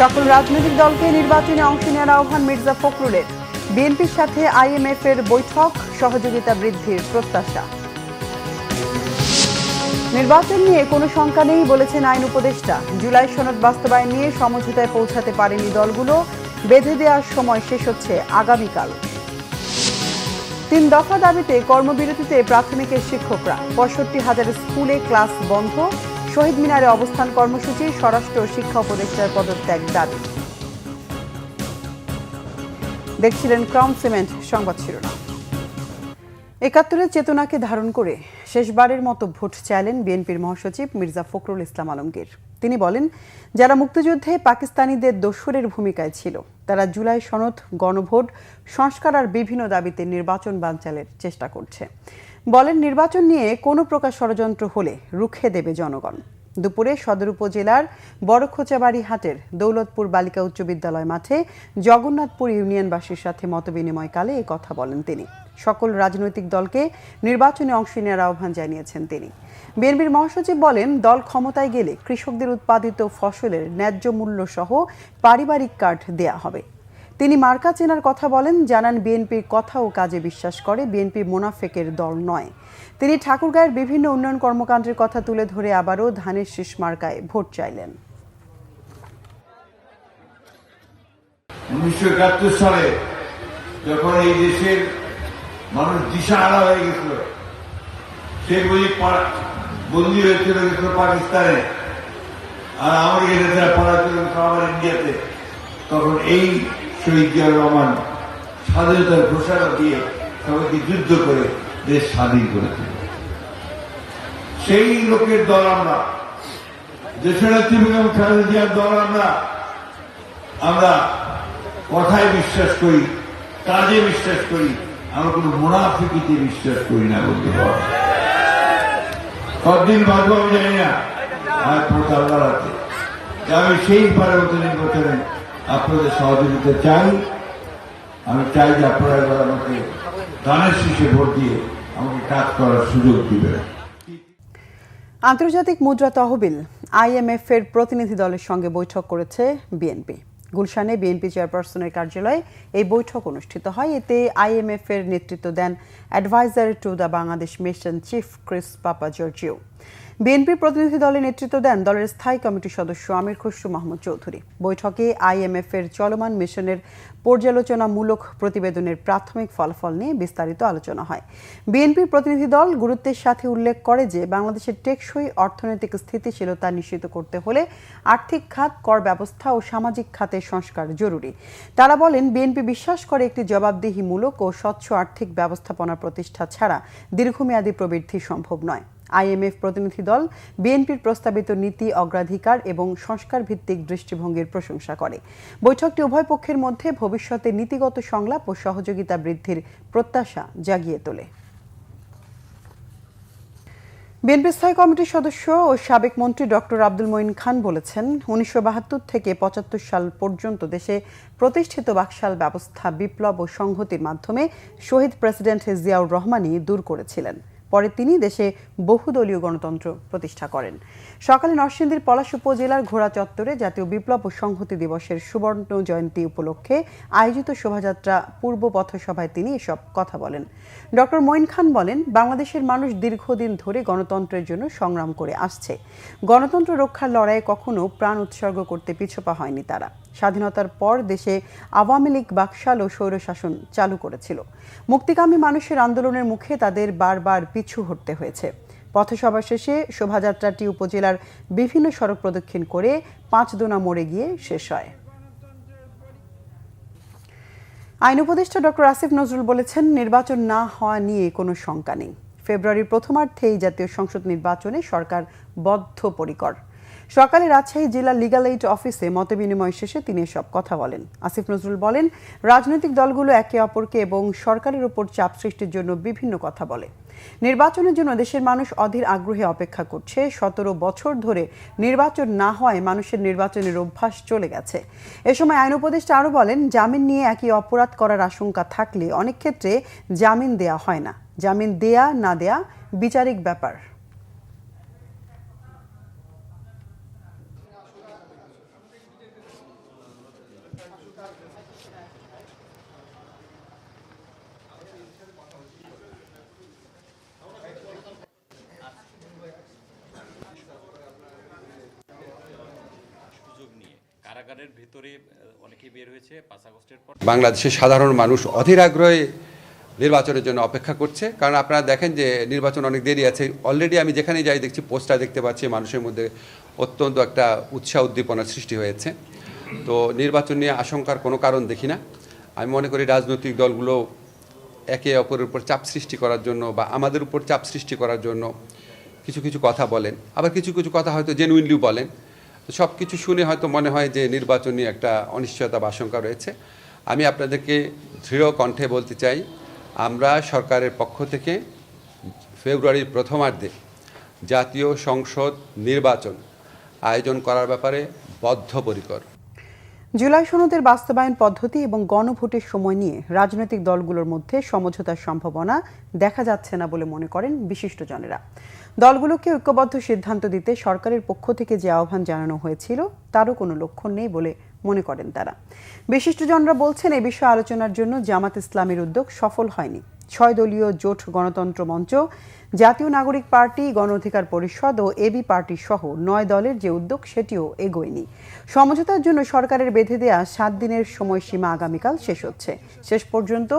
সকল রাজনৈতিক দলকে নির্বাচনে অংশ নেওয়ার আহ্বান মির্জা ফখরুলের। বিএনপির সাথে আইএমএফ এর বৈঠক, সহযোগিতা বৃদ্ধির প্রত্যাশা। নির্বাচন নিয়ে কোনো শঙ্কা নেই বলেছেন আইন উপদেষ্টা। জুলাই সনদ বাস্তবায়ন নিয়ে সমঝোতায় পৌঁছাতে পারেনি দলগুলো। বেঁধে দেওয়ার সময় শেষ হচ্ছে আগামীকাল। তিন দফা দাবিতে কর্মবিরতিতে প্রাথমিকের শিক্ষকরা। পঁয়ষট্টি হাজার স্কুলে ক্লাস বন্ধ। শহীদ মিনারে অবস্থান কর্মসূচি, স্বরাষ্ট্র শিক্ষা উপদেষ্টার পদত্যাগ দাবি। দেখছিলেন ক্রাউন সিমেন্ট সংবাদ শিরোনাম। একাত্তরের চেতনাকে ধারণ করে শেষবারের মতো ভোট চাইলেন বিএনপির মহাসচিব মির্জা ফখরুল ইসলাম আলমগীর। তিনি বলেন, যারা মুক্তিযুদ্ধে পাকিস্তানিদের দস্যুরের ভূমিকায় ছিল, তারা জুলাই সনদ, গণভোট, সংস্কার আর বিভিন্ন দাবিতে নির্বাচন বানচালের চেষ্টা করছে। বলেন নির্বাচন নিয়ে কোনো প্রকার ষড়যন্ত্র হলে রুখে দেবে জনগণ। দুপুরে সদর উপজেলার বড়খোচাবাড়ি হাটের দৌলতপুর বালিকা উচ্চ বিদ্যালয় মাঠে জগন্নাথপুর ইউনিয়নবাসীর সাথে মতবিনিময়কালে এই কথা বলেন তিনি। সকল রাজনৈতিক দলকে নির্বাচনে অংশ নেওয়ার আহ্বান জানিয়েছেন তিনি। বিএনপির মহাসচিব বলেন, দল ক্ষমতায় গেলে কৃষকদের উৎপাদিত ফসলের ন্যায্য মূল্য সহ পারিবারিক কার্ড দেয়া হবে। তিনি মার্কা চেনার কথা বলেন, জানান বিএনপির কথা ও কাজে বিশ্বাস করে, বিএনপি মোনাফেকের দল নয়। তিনি ঠাকুরগাঁয়ের বিভিন্ন উন্নয়ন কর্মকাণ্ডের কথা তুলে ধরে আবারও ধানের শীষ মার্কায় ভোট চাইলেন। উনিশশো একাত্তর সালে যখন এই দেশের মানুষ দিশাহারা হয়ে গেছিল শেখ মুজিব বন্দী হয়েছিল গেছিল পাকিস্তানে, আর আমাদের নেতারা পড়াচ্ছিল আমার ইন্ডিয়াতে, তখন এই শহীদ জিয়াউর রহমান স্বাধীনতার ঘোষণা দিয়ে সবাইকে যুদ্ধ করে দেশ স্বাধীন করেছিল সেই লোকের দল আমরা দেশনেত্রী বেগম খালেদা জিয়ার দল আমরা আমরা কথায় বিশ্বাস করি, কাজে বিশ্বাস করি, আমরা কোন মুনাফিকিতে বিশ্বাস করি না বলতে কতদিন বাঁচবো আমি জানি না। আর প্রতারণার আছে আমি সেই পারে নির্বাচনে আপনাদের সহযোগিতা চাই। আমি চাই যে আপনারা এবার আমাকে গানের শীষে ভোট দিয়ে আমাকে কাজ করার সুযোগ দিবেন। আন্তর্জাতিক মুদ্রা তহবিল আইএমএফ এর প্রতিনিধি দলের সঙ্গে বৈঠক করেছে বিএনপি। গুলশানে বিএনপি চেয়ারপারসনের কার্যালয়ে এই বৈঠক অনুষ্ঠিত হয়। এতে আইএমএফ এর নেতৃত্ব দেন adviser to the Bangladesh mission chief Chris Papageorgiou বিএনপির প্রতিনিধি দলে নেতৃত্ব দেন দলের স্থায়ী কমিটির সদস্য আমির খসরু মাহমুদ চৌধুরী। বৈঠকে আইএমএফ এর চলমান মিশনের পর্যালোচনামূলক প্রতিবেদনের প্রাথমিক ফলাফল নিয়ে বিস্তারিত আলোচনা হয়। বিএনপির প্রতিনিধি দল গুরুত্বের সাথে উল্লেখ করে যে, বাংলাদেশের টেকসই অর্থনৈতিক স্থিতিশীলতা নিশ্চিত করতে হলে আর্থিক খাত, কর ব্যবস্থা ও সামাজিক খাতের সংস্কার জরুরি। তারা বলেন, বিএনপি বিশ্বাস করে একটি জবাবদিহিমূলক ও স্বচ্ছ আর্থিক ব্যবস্থাপনা প্রতিষ্ঠা ছাড়া দীর্ঘমেয়াদী প্রবৃদ্ধি সম্ভব নয়। আইএমএফ প্রতিনিধি দল বিএনপির প্রস্তাবিত নীতি, অগ্রাধিকার এবং সংস্কার ভিত্তিক দৃষ্টিভঙ্গির প্রশংসা করে। বৈঠকটি উভয় পক্ষের মধ্যে ভবিষ্যতে নীতিগত সংলাপ ও সহযোগিতা বৃদ্ধির প্রত্যাশা জাগিয়ে তোলে। বিএনপি স্থায়ী কমিটির সদস্য ও সাবেক মন্ত্রী ডক্টর আব্দুল মঈন খান বলেছেন, উনিশশো বাহাত্তর থেকে পঁচাত্তর সাল পর্যন্ত দেশে প্রতিষ্ঠিত বাকশাল ব্যবস্থা বিপ্লব ও সংহতির মাধ্যমে শহীদ প্রেসিডেন্ট জিয়াউর রহমানই দূর করেছিলেন। পরে তিনি দেশে বহুদলীয় গণতন্ত্র প্রতিষ্ঠা করেন। সকালে নরসিংদীর পলাশ উপজেলার ঘোড়া চত্বরে জাতীয় বিপ্লব ও সংহতি দিবসের সুবর্ণ জয়ন্তী উপলক্ষে আয়োজিত শোভাযাত্রা পূর্ব পথসভায় তিনি এসব কথা বলেন। ডক্টর মঈন খান বলেন, বাংলাদেশের মানুষ দীর্ঘদিন ধরে গণতন্ত্রের জন্য সংগ্রাম করে আসছে। গণতন্ত্র রক্ষার লড়াইয়ে কখনো প্রাণ উৎসর্গ করতে পিছপা হয়নি তারা। স্বাধীনতার পর দেশে আওয়ামী লীগ, বাকশাল ও স্বৈরশাসন চালু করেছিল। মুক্তিকামী মানুষের আন্দোলনের মুখে তাদের বারবার পিছু হটতে হয়েছে। পথসভা শেষে শোভাযাত্রাটি উপজেলার বিভিন্ন সড়ক প্রদক্ষিণ করে পাঁচদোনা মোড়ে গিয়ে শেষ হয়। আইন উপদেষ্টা ডক্টর আসিফ নজরুল বলেছেন, নির্বাচন না হওয়া নিয়ে কোনো শঙ্কা নেই। ফেব্রুয়ারির প্রথমার্ধেই জাতীয় সংসদ নির্বাচনে সরকার বদ্ধপরিকর। সকালে রাজশাহী জেলা লিগাল এইড অফিসে মতবিনিময় শেষে তিনি এসব কথা বলেন। আসিফ নজরুল বলেন, রাজনৈতিক দলগুলো একে অপরকে এবং সরকারের উপর চাপ সৃষ্টির জন্য বিভিন্ন কথা বলে। নির্বাচনের জন্য দেশের মানুষ অধীর আগ্রহে অপেক্ষা করছে। সতেরো বছর ধরে নির্বাচন না হওয়ায় মানুষের নির্বাচনের অভ্যাস চলে গেছে। এ সময় আইন উপদেষ্টা আরও বলেন, জামিন নিয়ে একই অপরাধ করার আশঙ্কা থাকলে অনেক ক্ষেত্রে জামিন দেয়া হয় না। জামিন দেয়া না দেয়া বিচারিক ব্যাপার সুযোগ নিয়ে কারাগারের বাংলাদেশের সাধারণ মানুষ অধীর আগ্রহে নির্বাচনের জন্য অপেক্ষা করছে। কারণ আপনারা দেখেন যে নির্বাচন অনেক দেরি আছে। অলরেডি আমি যেখানে যাই দেখছি, পোস্টার দেখতে পাচ্ছি, মানুষের মধ্যে অত্যন্ত একটা উৎসাহ উদ্দীপনার সৃষ্টি হয়েছে। তো নির্বাচন নিয়ে আশঙ্কার কোনো কারণ দেখি না। আমি মনে করি রাজনৈতিক দলগুলো একে অপরের উপর চাপ সৃষ্টি করার জন্য বা আমাদের উপর চাপ সৃষ্টি করার জন্য কিছু কিছু কথা বলেন। আবার কিছু কিছু কথা হয়তো জেনুইনলিও বলেন। তো সব কিছু শুনে হয়তো মনে হয় যে নির্বাচনী একটা অনিশ্চয়তা বা আশঙ্কা রয়েছে। আমি আপনাদেরকে দৃঢ় কণ্ঠে বলতে চাই, আমরা সরকারের পক্ষ থেকে ফেব্রুয়ারির প্রথমার্ধে জাতীয় সংসদ নির্বাচন আয়োজন করার ব্যাপারে বদ্ধপরিকর। জুলাই সনদের বাস্তবায়ন পদ্ধতি এবং গণভোটের সময় নিয়ে রাজনৈতিক দলগুলোর মধ্যে সমঝোতার সম্ভাবনা দেখা যাচ্ছে না বলে মনে করেন বিশিষ্টজনেরা। দলগুলোকে ঐক্যবদ্ধ সিদ্ধান্ত দিতে সরকারের পক্ষ থেকে যে আহ্বান জানানো হয়েছিল, তারও কোনো লক্ষণ নেই বলে মনে করেন তারা। বিশিষ্টজনরা বলছেন এই বিষয়ে আলোচনার জন্য জামাত ইসলামের উদ্যোগ সফল হয়নি। ছয় দলীয় জোট গণতন্ত্র মঞ্চ জাতীয় নাগরিক পার্টি গণ অধিকার পরিষদ ও এবি পার্টি সহ নয় দলের যে উদ্যোগ, সেটিও এগোয়নি। সমঝোতার জন্য সরকারের বেঁধে দেয়া সাত দিনের সময়সীমা আগামীকাল শেষ হচ্ছে। শেষ পর্যন্ত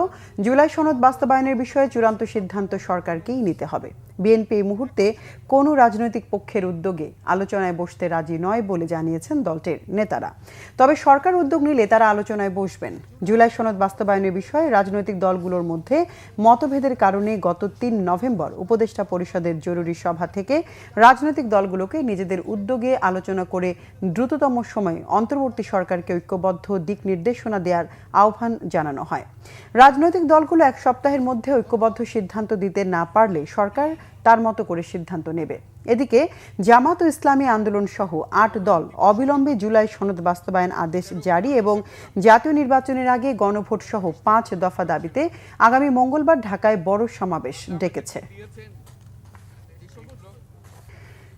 জুলাই সনদ বাস্তবায়নের বিষয়ে চূড়ান্ত সিদ্ধান্ত সরকারকেই নিতে হবে। বিএনপি এই মুহূর্তে কোনো রাজনৈতিক পক্ষের উদ্যোগে আলোচনায় বসতে রাজি নয় বলে জানিয়েছেন দলটির নেতারা। তবে সরকার উদ্যোগ নিলে তারা আলোচনায় বসবেন। জুলাই সনদ বাস্তবায়নের বিষয়ে রাজনৈতিক দলগুলোর মধ্যে মতভেদের কারণে গত তিন নভেম্বর উপদেষ্টা পরিষদের জরুরি সভা থেকে রাজনৈতিক দলগুলোকে নিজেদের উদ্যোগে আলোচনা করে দ্রুততম সময়ে অন্তর্বর্তী সরকারকে ঐক্যবদ্ধ দিক নির্দেশনা দেওয়ার আহ্বান জানানো হয়। রাজনৈতিক দলগুলো এক সপ্তাহের মধ্যে ঐক্যবদ্ধ সিদ্ধান্ত দিতে না পারলে সরকার তার মতো করে সিদ্ধান্ত নেবে। এদিকে জামাত ও ইসলামী আন্দোলন সহ আট দল অবিলম্বে জুলাই সনদ বাস্তবায়ন আদেশ জারি এবং জাতীয় নির্বাচনের আগে গণভোট সহ পাঁচ দফা দাবিতে আগামী মঙ্গলবার ঢাকায় বড় সমাবেশ ডেকেছে।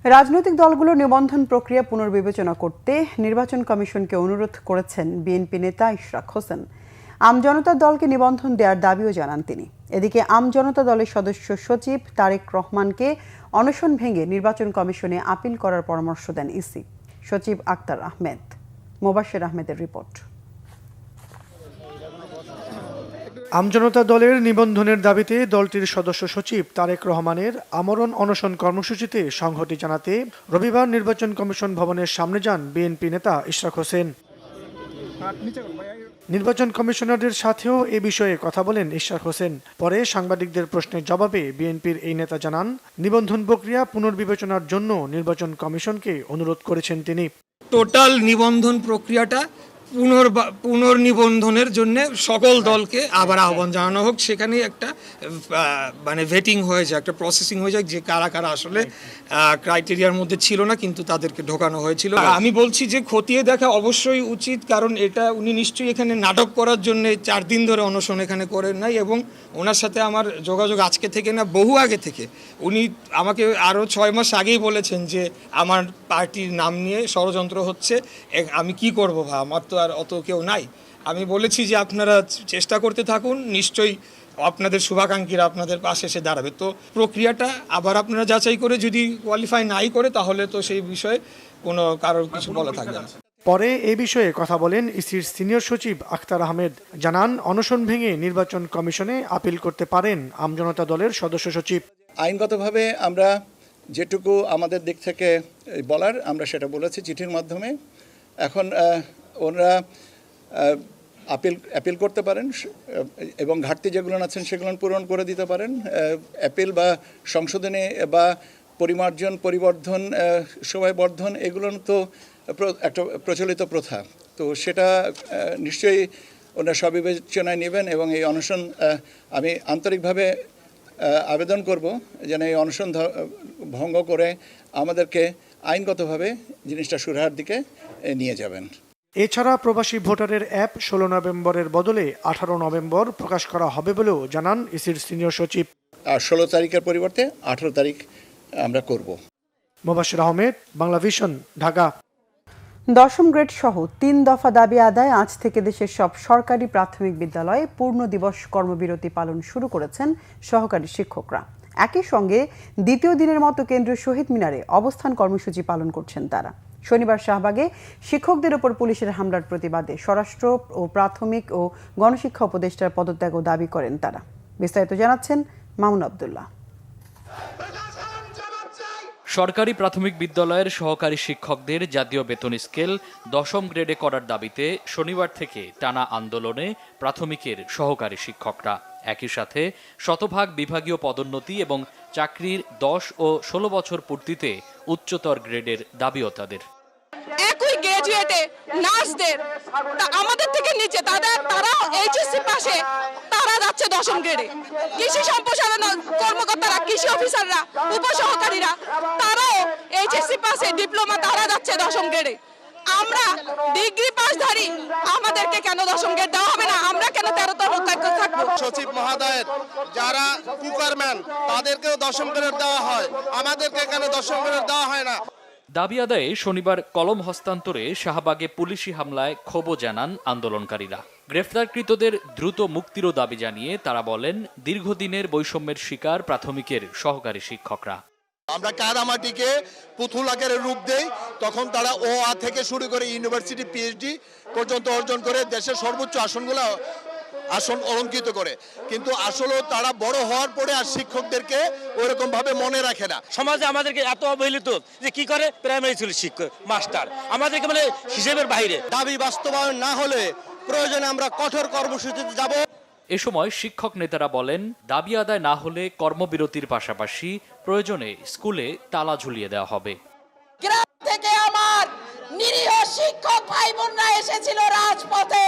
রাজনৈতিক দলগুলো নিবন্ধন প্রক্রিয়া পুনর্বিবেচনা করতে নির্বাচন কমিশনকে অনুরোধ করেছেন বিএনপি নেতা ইশরাক হোসেন। আমজনতা দলকে নিবন্ধন দেওয়ার দাবিও জানান তিনি। এদিকে আমজনতা দলের সদস্য সচিব তারেক রহমানকে অনশন ভেঙে নির্বাচন কমিশনে আপিল করার পরামর্শ দেন ইসি। সচিব আক্তার আহমেদ। মোবাশের আহমেদের রিপোর্ট। আমজনতা দলের নিবন্ধনের দাবিতে দলটির সদস্য সচিব তারেক রহমানের আমরণ অনশন কর্মসূচিতে সংহতি জানাতে রবিবার নির্বাচন কমিশন ভবনের সামনে যান বিএনপি নেতা ইশরাক হোসেন। নির্বাচন কমিশনারদের সাথেও এ বিষয়ে কথা বলেন ঈশ্বর হোসেন। পরে সাংবাদিকদের প্রশ্নের জবাবে বিএনপির এই নেতা জানান, নিবন্ধন প্রক্রিয়া পুনর্বিবেচনার জন্য নির্বাচন কমিশনকে অনুরোধ করেছেন তিনি। টোটাল নিবন্ধন প্রক্রিয়াটা পুনর পুনর্নিবন্ধনের জন্য সকল দলকে আবার আহ্বান জানানো হোক। সেখানে একটা মানে ভেটিং হয়ে যায় একটা প্রসেসিং হয়ে যায় যে কারা কারা আসলে ক্রাইটেরিয়ার মধ্যে ছিল না কিন্তু তাদেরকে ঢোকানো হয়েছিল। আমি বলছি যে খতিয়ে দেখা অবশ্যই উচিত কারণ এটা উনি নিশ্চয়ই এখানে নাটক করার জন্য চার দিন ধরে অনশন এখানে করেন নাই এবং ওনার সাথে আমার যোগাযোগ আজকে থেকে না বহু আগে থেকে। উনি আমাকে আরও ছয় মাস আগেই বলেছেন যে আমার পার্টির নাম নিয়ে ষড়যন্ত্র হচ্ছে আমি কি করব ভা আমার তো আর অত কেউ নাই। আমি বলেছি যে আপনারা চেষ্টা করতে থাকুন নিশ্চয়ই আপনাদের শুভাকাঙ্ক্ষীরা আপনাদের পাশে এসে দাঁড়াবে। তো প্রক্রিয়াটা আবার আপনারা যাচাই করে যদি কোয়ালিফাই নাই করে তাহলে তো সেই বিষয়ে কোনো কারোর কিছু বলা থাকবে না। পরে এ বিষয়ে কথা বলেন ইসির সিনিয়র সচিব আখতার আহমেদ। জানান অনশন ভেঙে নির্বাচন কমিশনে আপিল করতে পারেন আমজনতা দলের সদস্য সচিব। আইনগতভাবে আমরা যেটুকু আমাদের দিক থেকে বলার আমরা সেটা বলেছি চিঠির মাধ্যমে। এখন ওনারা আপিল অ্যাপিল করতে পারেন এবং ঘাটতি যেগুলো আছেন সেগুলো পূরণ করে দিতে পারেন অ্যাপিল বা সংশোধনে বা পরিমার্জন পরিবর্ধন আহ, সময়বর্ধন এগুলো তো একটা প্রচলিত প্রথা। তো সেটা নিশ্চয়ই ওনারা সবিবেচনায় নেবেন এবং এই অনশন আমি আন্তরিকভাবে আবেদন করব যেন এই অনশন ভঙ্গ করে আমাদেরকে আইনগতভাবে জিনিসটা সুরাহার দিকে নিয়ে যাবেন। এছাড়া প্রবাসী ভোটারের অ্যাপ ষোলো নভেম্বরের বদলে আঠারো নভেম্বর প্রকাশ করা হবে বলেও জানান ইসির সিনিয়র সচিব। ষোলো তারিখের পরিবর্তে আঠারো তারিখ আমরা করব। মোবাশির আহমেদ বাংলা ভিশন ঢাকা। দশম গ্রেড সহ তিন দফা দাবি আদায় আজ থেকে দেশের সব সরকারি প্রাথমিক বিদ্যালয়ে পূর্ণ দিবস কর্মবিরতি পালন শুরু করেছেন সহকারী শিক্ষকরা। একই সঙ্গে দ্বিতীয় দিনের মতো কেন্দ্রীয় শহীদ মিনারে অবস্থান কর্মসূচি পালন করছেন তারা। শনিবার শাহবাগে শিক্ষকদের ওপর পুলিশের হামলার প্রতিবাদে স্বরাষ্ট্র ও প্রাথমিক ও গণশিক্ষা উপদেষ্টার পদত্যাগ ও দাবি করেন তারা। বিস্তারিত জানাচ্ছেন মামুন আবদুল্লাহ। সরকারি প্রাথমিক বিদ্যালয়ের সহকারী শিক্ষকদের জাতীয় বেতন স্কেল দশম গ্রেডে করার দাবিতে শনিবার থেকে টানা আন্দোলনে প্রাথমিকের সহকারী শিক্ষকরা। একই সাথে শতভাগ বিভাগীয় পদোন্নতি এবং চাকরির দশ ও ষোলো বছর পূর্তিতে উচ্চতর গ্রেডের দাবিও তাদের। একই গ্রাজুয়েটে নার্সদের আমাদের থেকে নিচে, তাদের তারা এইচএসসি পাশে, তারা যাচ্ছে দশম গ্রেডে কৃষি সম্প্রসারণ কর্মকর্তারা, কৃষি অফিসাররা, উপসহকারীরা, তারাও এইচএসসি পাশে ডিপ্লোমা তারা যাচ্ছে দশম গ্রেডে আমরা ডিগ্রি পাসধারী আমাদেরকে কেন দশম গ্রেড দেওয়া হবে না? আমরা কেন তেরো তর থাকব? সচিব মহোদয়ের, যারা কুকারম্যান, তাদেরকেও দশম গ্রেড দেওয়া হয়। আমাদেরকে কেন দশম গ্রেড দেওয়া হয় না? দাবি আদায়ে শনিবার কলম হস্তান্তরে শাহবাগে পুলিশি হামলায় ক্ষোভ জানান আন্দোলনকারীরা। গ্রেফতারকৃতদের দ্রুত মুক্তিরও দাবি জানিয়ে তারা বলেন, দীর্ঘদিনের বৈষম্যের শিকার প্রাথমিকের সহকারী শিক্ষকরা। আমরা কাদামাটিকে পুতুল আকারে রূপ দেই, তখন তারা ও আ থেকে শুরু করে ইউনিভার্সিটি পিএইচডি পর্যন্ত অর্জন করে দেশের সর্বোচ্চ আসনগুলো আসন অলঙ্কিত করে। কিন্তু আসলে তারা বড় হওয়ার পরে আর শিক্ষকদেরকে ওইরকম ভাবে মনে রাখে না। সমাজে আমাদেরকে এত অবহেলিত যে কি করে? প্রাইমারি স্কুল শিক্ষক মাস্টার আমাদেরকে মানে হিসেবের বাইরে। দাবি বাস্তবায়ন না হলে প্রয়োজনে আমরা কঠোর কর্মসূচিতে যাব। এ সময় শিক্ষক নেতারা বলেন দাবি আদায় না হলে কর্মবিরতির পাশাপাশি প্রয়োজনে স্কুলে তালা ঝুলিয়ে দেওয়া হবে। নিরীহ শিক্ষক ভাই বোনরা এসেছিল রাজপথে।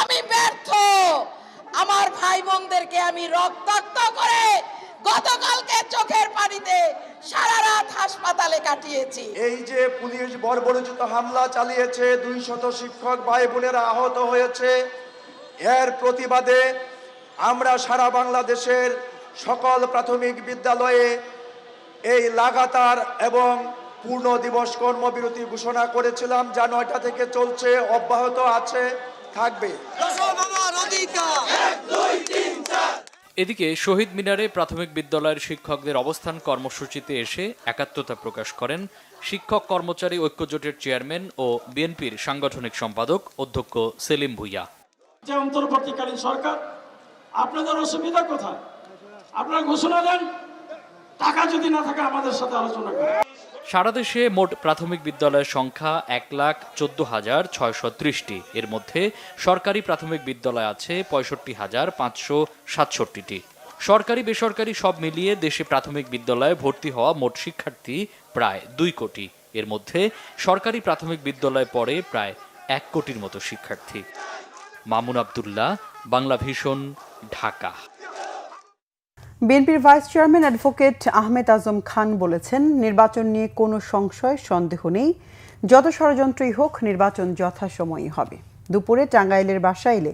আমি ব্যর্থ। আমার ভাই বোনদেরকে আমি রক্তাক্ত করে গতকালকে চোখের পানিতে সারা রাত হাসপাতালে কাটিয়েছি। এই যে পুলিশ বর্বরচিত হামলা চালিয়েছে দুই শত শিক্ষক ভাই বোনেরা আহত হয়েছে, এর প্রতিবাদে আমরা সারা বাংলাদেশের সকল প্রাথমিক বিদ্যালয়ে এই লাগাতার এবং পূর্ণ দিবস কর্মবিরতি ঘোষণা করেছিলাম যা নয়টা থেকে চলছে অব্যাহত আছে থাকবে। এদিকে শহীদ মিনারে প্রাথমিক বিদ্যালয়ের শিক্ষকদের অবস্থান কর্মসূচিতে এসে একাত্মতা প্রকাশ করেন শিক্ষক কর্মচারী ঐক্যজোটের চেয়ারম্যান ও বিএনপির সাংগঠনিক সম্পাদক অধ্যক্ষ সেলিম ভুইয়া। যে অন্তর্বর্তীকালীন সরকার আপনাদের অসুবিধা কোথায়? আপনারা ঘোষণা দেন টাকা যদি না থাকে আমাদের সাথে আলোচনা করেন। সারা দেশে মোট প্রাথমিক বিদ্যালয়ের সংখ্যা এক লাখ চোদ্দ হাজার ছয়শো ত্রিশটি। এর মধ্যে সরকারি প্রাথমিক বিদ্যালয় আছে পঁয়ষট্টি হাজার পাঁচশো সাতষট্টিটি। সরকারি, বেসরকারি সব মিলিয়ে দেশে প্রাথমিক বিদ্যালয়ে ভর্তি হওয়া মোট শিক্ষার্থী প্রায় দুই কোটি। এর মধ্যে সরকারি প্রাথমিক বিদ্যালয়ে পড়ে প্রায় এক কোটির মতো শিক্ষার্থী। মামুন আবদুল্লাহ, বাংলা ভীষণ ঢাকা। বিএনপির vice chairman advocate Ahmed Azam Khan বলেছেন, নির্বাচন নিয়ে কোনো সংশয়, সন্দেহ নেই। যত ষড়যন্ত্রই হোক, নির্বাচন যথাসময়ই হবে। দুপুরে টাঙ্গাইলের বাসাইলে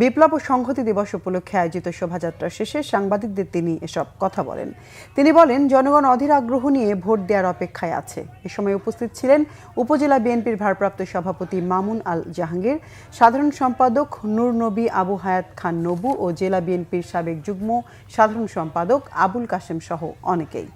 বিপ্লব ও সংহতি দিবস উপলক্ষে আয়োজিত শোভাযাত্রা শেষে সাংবাদিকদের তিনি এসব কথা বলেন। তিনি বলেন, জনগণ অধীর আগ্রহ নিয়ে ভোট দেওয়ার অপেক্ষায় আছে। এ সময় উপস্থিত ছিলেন উপজেলা বিএনপির ভারপ্রাপ্ত সভাপতি মামুন আল জাহাঙ্গীর, সাধারণ সম্পাদক নূর নবী আবু হায়াত খান নবু ও জেলা বিএনপির সাবেক যুগ্ম সাধারণ সম্পাদক আবুল কাশেম সহ অনেকেই।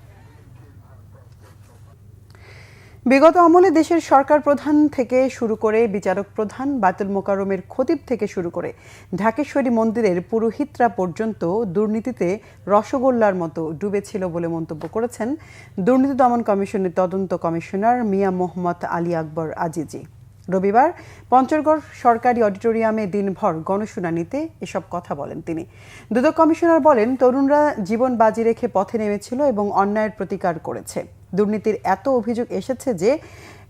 বিগত আমলে দেশের সরকার প্রধান থেকে শুরু করে বিচারক প্রধান বাতুল মোকারমের খতিব থেকে শুরু করে ঢাকেশ্বরী মন্দিরের পুরোহিতরা পর্যন্ত দুর্নীতিতে রসগোল্লার মতো ডুবেছিল বলে মন্তব্য করেছেন দুর্নীতি দমন কমিশনের তদন্ত কমিশনার মিয়া মোহাম্মদ আলী আকবর আজিজি। রবিবার পঞ্চগড় সরকারি অডিটোরিয়ামে দিনভর গণশুনানিতে এসব কথা বলেন তিনি। দুদক কমিশনার বলেন, তরুণরা জীবন বাজি রেখে পথে নেমেছিল এবং অন্যায়ের প্রতিকার করেছে। দুর্নীতির এত অভিযোগ এসেছে যে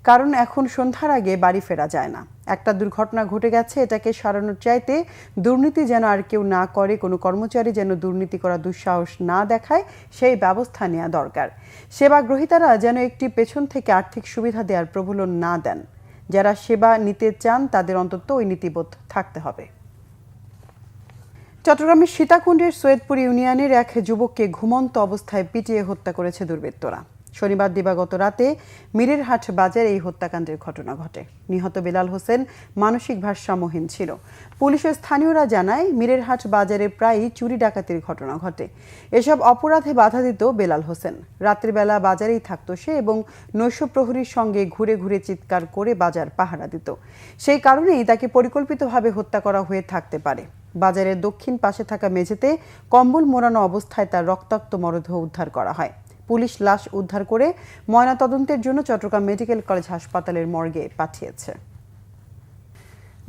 কারণ এখন সন্ধ্যার আগে বাড়ি ফেরা যায় না। একটা দুর্ঘটনা ঘটে গেছে, এটাকে সারানোর চাইতে দুর্নীতি যেন আর কেউ না করে, কোনো কর্মচারী যেন দুর্নীতি করা দুঃসাহস না দেখায়, সেই ব্যবস্থা নেওয়া দরকার। সেবা গ্রহীতারা যেন একটি পেছন থেকে আর্থিক সুবিধা দেওয়ার প্রবলন না দেন। যারা সেবা নিতে চান, তাদের অন্তত ওই নীতিবোধ থাকতে হবে। চট্টগ্রামের সীতাকুণ্ডের সৈয়দপুর ইউনিয়নের এক যুবককে ঘুমন্ত অবস্থায় পিটিয়ে হত্যা করেছে দুর্বৃত্তরা। শনিবার দিবাগত রাতে মিরেরহাট বাজারে এই হত্যাকাণ্ডের ঘটনা ঘটে। নিহত বেলাল হোসেন মানসিক ভারসাম্যহীন ছিল। পুলিশের স্থানীয়রা জানায়, মিরেরহাট বাজারে প্রায়ই চুরি ডাকাতির ঘটনা ঘটে। এসব অপরাধে বাধা দিত বেলাল হোসেন। রাত্রিবেলা বাজারেই থাকতো সে এবং নৈশ প্রহরীর সঙ্গে ঘুরে ঘুরে চিৎকার করে বাজার পাহারা দিত। সেই কারণেই তাকে পরিকল্পিতভাবে হত্যা করা হয়ে থাকতে পারে। বাজারের দক্ষিণ পাশে থাকা মেঝেতে কম্বল মোড়ানো অবস্থায় তার রক্তাক্ত মরদেহ উদ্ধার করা হয়। পুলিশ লাশ উদ্ধার করে ময়নাতদন্তের জন্য চট্টগ্রাম মেডিকেল কলেজ হাসপাতালের মর্গে পাঠিয়েছে।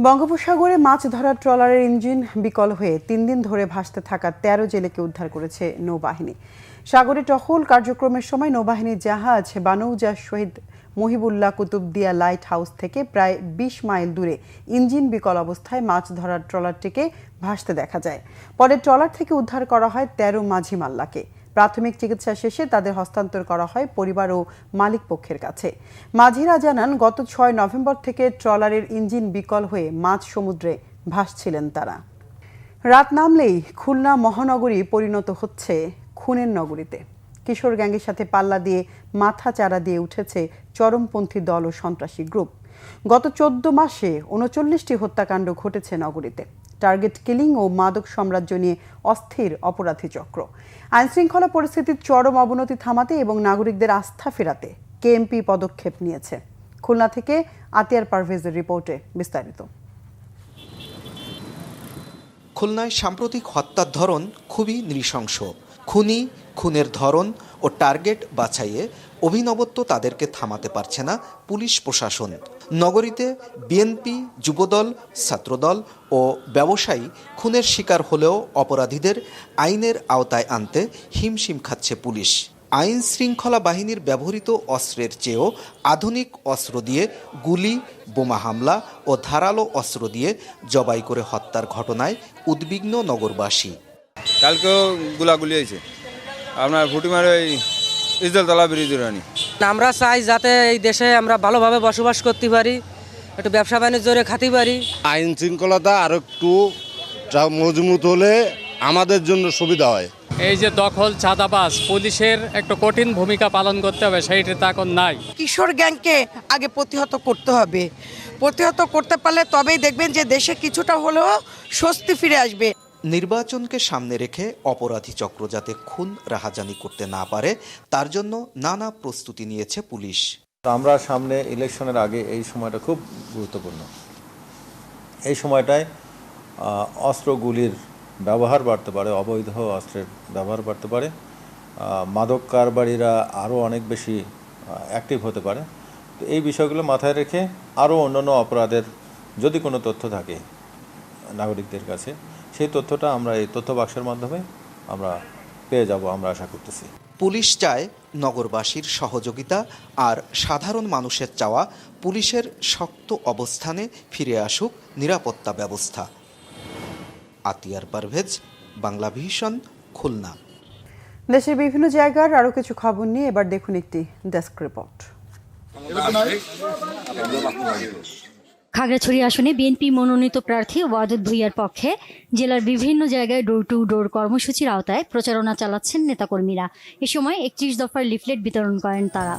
বঙ্গোপসাগরে মাছ ধরার ট্রলারের ইঞ্জিন বিকল হয়ে তিন দিন ধরে ভাসতে থাকা তেরো জেলেকে উদ্ধার করেছে নৌবাহিনী। সাগরে টহল কার্যক্রমের সময় নৌবাহিনীর জাহাজ বানৌজা শহীদ মহিবুল্লাহ কুতুবদিয়া লাইট হাউস থেকে প্রায় বিশ মাইল দূরে ইঞ্জিন বিকল অবস্থায় মাছ ধরার ট্রলারটিকে ভাসতে দেখা যায়। পরে ট্রলার থেকে উদ্ধার করা হয় তেরো মাঝি মাল্লাকে প্রাথমিক চিকিৎসা শেষে তাদের হস্তান্তর করা হয় পরিবার ও মালিক পক্ষের কাছে। মাঝিরা জানান, গত ছয় নভেম্বর থেকে ট্রলারের ইঞ্জিন বিকল হয়ে মাঝ সমুদ্রে ভাসছিলেন তারা। রাত নামলেই খুলনা মহানগরী পরিণত হচ্ছে খুনের নগরীতে। কিশোর গ্যাংয়ের সাথে পাল্লা দিয়ে মাথা চারা দিয়ে উঠেছে চরমপন্থী দল ও সন্ত্রাসী গ্রুপ। গত চোদ্দ মাসে উনচল্লিশটি হত্যাকাণ্ড ঘটেছে নগরীতে। টার্গেট কিলিং ও মাদক সাম্রাজ্য নিয়ে অস্থির অপরাধী চক্র। আইনশৃঙ্খলা পরিস্থিতির চরম অবনতি থামাতে এবং নাগরিকদের আস্থা ফেরাতে কেএমপি পদক্ষেপ নিয়েছে। খুলনা থেকে আতিয়ার পারভেজের রিপোর্টে বিস্তারিত। খুলনায় সাম্প্রতিক হত্যার ধরন খুবই নৃশংস। খুনি, খুনের ধরন ও টার্গেট বাছাইয়ে অভিনবত্ব তাদেরকে থামাতে পারছে না পুলিশ প্রশাসন। নগরীতে বিএনপি, যুবদল, ছাত্রদল ও ব্যবসায়ী খুনের শিকার হলেও অপরাধীদের আইনের আওতায় আনতে হিমশিম খাচ্ছে পুলিশ। আইন শৃঙ্খলা বাহিনীর ব্যবহৃত অস্ত্রের চেয়েও আধুনিক অস্ত্র দিয়ে গুলি, বোমা হামলা ও ধারালো অস্ত্র দিয়ে জবাই করে হত্যার ঘটনায় উদ্বিগ্ন নগরবাসী। কালকেও গুলাগুলি হয়েছে। আপনার ফুটিমার ওই ইজলতলা ব্রিজের রানি আমরা চাই যাতে এই দেশে আমরা ভালোভাবে বসবাস করতে পারি একটু ব্যবসা বাণিজ্যরে খাতে পারি। আইন শৃঙ্খলাটা আরও একটু মজবুত হলে আমাদের জন্য সুবিধা হয়। এই যে দখল চাঁদাবাজ পুলিশের একটা কঠিন ভূমিকা পালন করতে হবে সেইটা তো এখন নাই। কিশোর গ্যাংকে আগে প্রতিহত করতে হবে। প্রতিহত করতে পারলে তবেই দেখবেন যে দেশে কিছুটা হলেও স্বস্তি ফিরে আসবে। নির্বাচনকে সামনে রেখে অপরাধী চক্র যাতে খুন, রাহাজানি করতে না পারে, তার জন্য নানা প্রস্তুতি নিয়েছে পুলিশ। আমরা সামনে ইলেকশনের আগে এই সময়টা খুব গুরুত্বপূর্ণ। এই সময়টায় অস্ত্রগুলির ব্যবহার বাড়তে পারে, অবৈধ অস্ত্রের ব্যবহার বাড়তে পারে। মাদক কারবারিরা আরও অনেক বেশি অ্যাক্টিভ হতে পারে। তো এই বিষয়গুলো মাথায় রেখে আরও অন্যান্য অপরাধের যদি কোনো তথ্য থাকে, নাগরিকদের কাছে সেই তথ্যটা আমরা এই তথ্য বাক্সের মাধ্যমে আমরা পেয়ে যাব আমরা আশা করতেছি। পুলিশ চায় নগরবাসীর সহযোগিতা আর সাধারণ মানুষের চাওয়া পুলিশের শক্ত অবস্থানে ফিরে আসুক নিরাপত্তা ব্যবস্থা। আতিয়ার পারভেজ বাংলা ভিশন খুলনা। দেশের বিভিন্ন জায়গার আরও কিছু খবর নিয়ে এবার দেখুন একটি ডেস্ক রিপোর্ট। খাগড়াছড়ি আসনে বিএনপি মনোনীত প্রার্থী ওয়াদুদ ভুইয়ার পক্ষে জেলার বিভিন্ন জায়গায় ডোর টু ডোর কর্মসূচির আওতায় প্রচারণা চালাচ্ছেন নেতাকর্মীরা। এ সময় একত্রিশ দফার লিফলেট বিতরণ করেন তারা।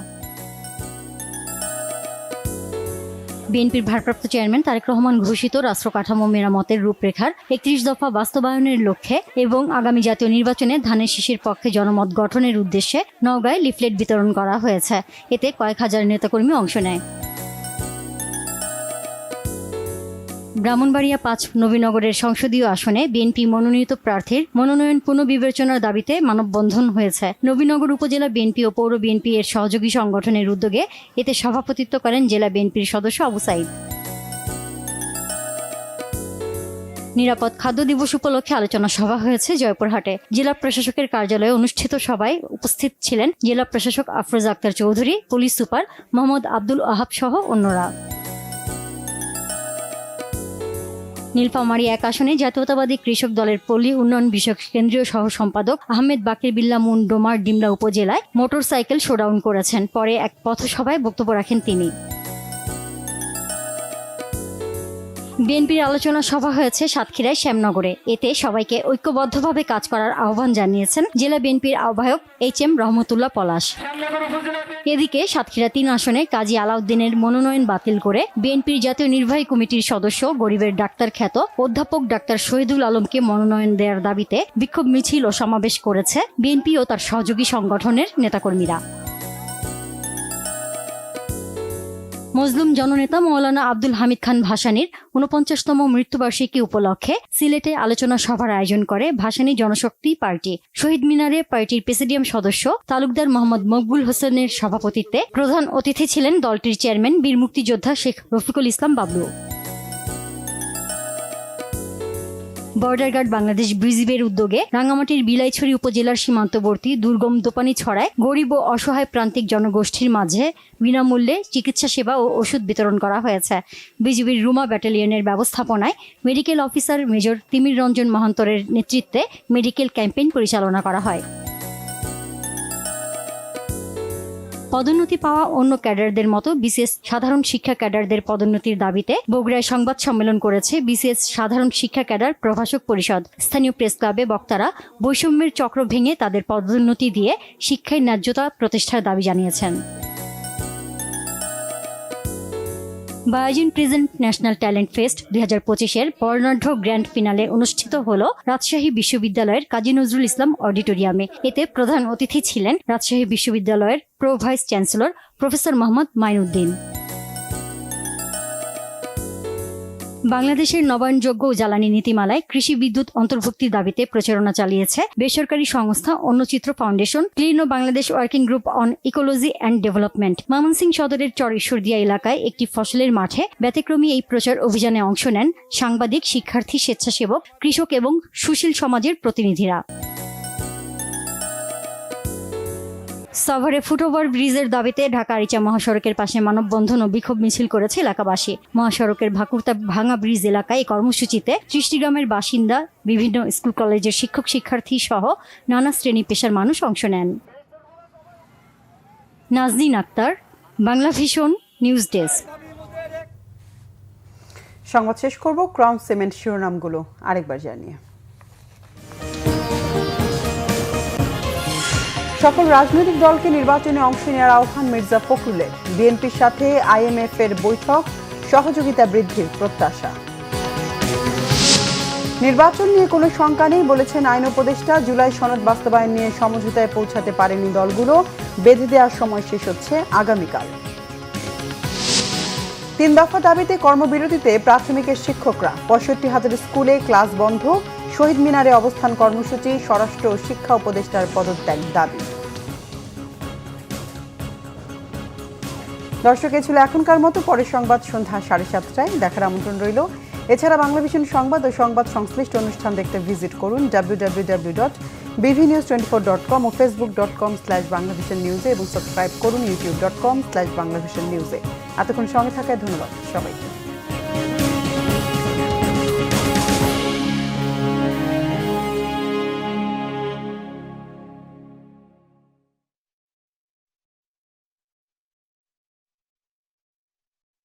বিএনপির ভারপ্রাপ্ত চেয়ারম্যান তারেক রহমান ঘোষিত রাষ্ট্র কাঠামো মেরামতের রূপরেখার একত্রিশ দফা বাস্তবায়নের লক্ষ্যে এবং আগামী জাতীয় নির্বাচনে ধানের শিশির পক্ষে জনমত গঠনের উদ্দেশ্যে নওগাঁয় লিফলেট বিতরণ করা হয়েছে। এতে কয়েক হাজার নেতাকর্মী অংশ নেয়। ব্রাহ্মণবাড়িয়া পাঁচ নবীনগরের সংসদীয় আসনে বিএনপি মনোনীত প্রার্থীর মনোনয়ন পুনর্বিবেচনার দাবিতে মানববন্ধন হয়েছে। নবীনগর উপজেলা বিএনপি ও পৌর বিএনপি এর সহযোগী সংগঠনের উদ্যোগে এতে সভাপতিত্ব করেন জেলা বিএনপির সদস্য আবু সাইদ। নিরাপদ খাদ্য দিবস উপলক্ষে আলোচনা সভা হয়েছে জয়পুরহাটে। জেলা প্রশাসকের কার্যালয়ে অনুষ্ঠিত সভায় উপস্থিত ছিলেন জেলা প্রশাসক আফরোজ আক্তার চৌধুরী, পুলিশ সুপার মোহাম্মদ আব্দুল আহাব সহ অন্যরা। নীলফামারী এক আসনে জাতীয়তাবাদী কৃষক দলের পল্লী উন্নয়ন বিষয়ক কেন্দ্রীয় সহ সম্পাদক আহমেদ বাকির বিল্লা মুন ডোমার ডিমলা উপজেলায় মোটরসাইকেল শোডাউন করেছেন। পরে এক পথসভায় বক্তব্য রাখেন তিনি। বিএনপির আলোচনা সভা হয়েছে সাতক্ষীরায় শ্যামনগরে। এতে সবাইকে ঐক্যবদ্ধভাবে কাজ করার আহ্বান জানিয়েছেন জেলা বিএনপির আহ্বায়ক এইচ এম রহমতুল্লাহ পলাশ। এদিকে সাতক্ষীরা তিন আসনে কাজী আলাউদ্দিনের মনোনয়ন বাতিল করে বিএনপির জাতীয় নির্বাহী কমিটির সদস্য গরিবের ডাক্তার খ্যাত অধ্যাপক ডাক্তার শহীদুল আলমকে মনোনয়ন দেওয়ার দাবিতে বিক্ষোভ মিছিল ও সমাবেশ করেছে বিএনপি ও তার সহযোগী সংগঠনের নেতাকর্মীরা। মজলুম জননেতা মৌলানা আব্দুল হামিদ খান ভাসানীর উনপঞ্চাশতম মৃত্যুবার্ষিকী উপলক্ষে সিলেটে আলোচনা সভার আয়োজন করে ভাসানী জনশক্তি পার্টি। শহীদ মিনারে পার্টির প্রেসিডিয়াম সদস্য তালুকদার মোহাম্মদ মকবুল হোসেনের সভাপতিত্বে প্রধান অতিথি ছিলেন দলটির চেয়ারম্যান বীর মুক্তিযোদ্ধা শেখ রফিকুল ইসলাম বাবলু। বর্ডার গার্ড বাংলাদেশ ব্রিজিবের উদ্যোগে রাঙ্গামাটির বিলাইছড়ি উপজেলার সীমান্তবর্তী দুর্গম দোপানি ছড়ায় গরিব ও অসহায় প্রান্তিক জনগোষ্ঠীর মাঝে বিনামূল্যে চিকিৎসা সেবা ও ওষুধ বিতরণ করা হয়েছে। বিজিবির রুমা ব্যাটালিয়নের ব্যবস্থাপনায় medical officer major Timir Ranjan মহান্তরের নেতৃত্বে মেডিকেল ক্যাম্পেইন পরিচালনা করা হয়। পদোন্নতি পাওয়া অন্য ক্যাডারদের মতো বিসিএস সাধারণ শিক্ষা ক্যাডারদের পদোন্নতির দাবিতে বগুড়ায় সংবাদ সম্মেলন করেছে বিসিএস সাধারণ শিক্ষা ক্যাডার প্রভাষক পরিষদ। স্থানীয় প্রেস ক্লাবে বক্তারা বৈষম্যের চক্র ভেঙে তাদের পদোন্নতি দিয়ে শিক্ষায় ন্যায্যতা প্রতিষ্ঠার দাবি জানিয়েছেন। Biogen present national talent fest দুই হাজার পঁচিশের বর্ণাঢ্য গ্র্যান্ড ফিনালে অনুষ্ঠিত হল রাজশাহী বিশ্ববিদ্যালয়ের কাজী নজরুল ইসলাম অডিটোরিয়ামে। এতে প্রধান অতিথি ছিলেন রাজশাহী বিশ্ববিদ্যালয়ের pro vice chancellor professor Mohammad Mainuddin. বাংলাদেশের নবায়নযোগ্য জ্বালানি নীতিমালায় কৃষি বিদ্যুৎ অন্তর্ভুক্তির দাবিতে প্রচারণা চালিয়েছে বেসরকারি সংস্থা Annachitra foundation, clean O Bangladesh working group on ecology and development. Mymensingh সদরের চর ঈশ্বরদিয়া এলাকায় একটি ফসলের মাঠে ব্যতিক্রমী এই প্রচার অভিযানে অংশ নেন সাংবাদিক, শিক্ষার্থী, স্বেচ্ছাসেবক, কৃষক এবং সুশীল সমাজের প্রতিনিধিরা। সাভারে ফুটওভার ব্রিজের দাবিতে ঢাকা আরিচা মহাসড়কের পাশে মানববন্ধন ও বিক্ষোভ মিছিল করেছে এলাকাবাসী। মহাসড়কের ভাকুরতা ভাঙা ব্রিজ এলাকায় এই কর্মসূচিতে ত্রিশটি গ্রামের বাসিন্দা, বিভিন্ন স্কুল কলেজের শিক্ষক, শিক্ষার্থী সহ নানা শ্রেণি পেশার মানুষ অংশ নেন। Nazdin Akhtar, Bangla vision news desk. সংবাদ শেষ করব ক্রাউন সিমেন্ট শিরোনামগুলো আরেকবার জানিয়ে। সকল রাজনৈতিক দলকে নির্বাচনে অংশ নেওয়ার আহ্বান মির্জা ফখরুলের। বিএনপির সাথে আইএমএফ এর বৈঠক, সহযোগিতা বৃদ্ধির প্রত্যাশা। নির্বাচন নিয়ে কোনো শঙ্কা নেই বলেছেন আইন উপদেষ্টা। জুলাই সনদ বাস্তবায়ন নিয়ে সমঝোতায় পৌঁছাতে পারেনি দলগুলো। বেঁধে দেওয়ার সময় শেষ হচ্ছে আগামীকাল। তিন দফা দাবিতে কর্মবিরতিতে প্রাথমিকের শিক্ষকরা। পঁয়ষট্টি হাজার স্কুলে ক্লাস বন্ধ। শহীদ মিনারে অবস্থান কর্মসূচি, স্বরাষ্ট্র শিক্ষা উপদেষ্টার পদত্যাগ দাবি। দর্শক ছিল এখনকার মতো। পরের সংবাদ সন্ধ্যা সাড়ে সাতটায়। দেখার আমন্ত্রণ রইল। এছাড়া বাংলা ভিশন সংবাদ ও সংবাদ সংশ্লিষ্ট অনুষ্ঠান দেখতে ভিজিট করুন W dot B V news twenty four dot com ও Facebook dot com slash Bangla vision নিউজে এবং সাবস্ক্রাইব করুন YouTube dot com slash Bangla vision নিউজে এতক্ষণ সঙ্গে থাকায় ধন্যবাদ সবাইকে।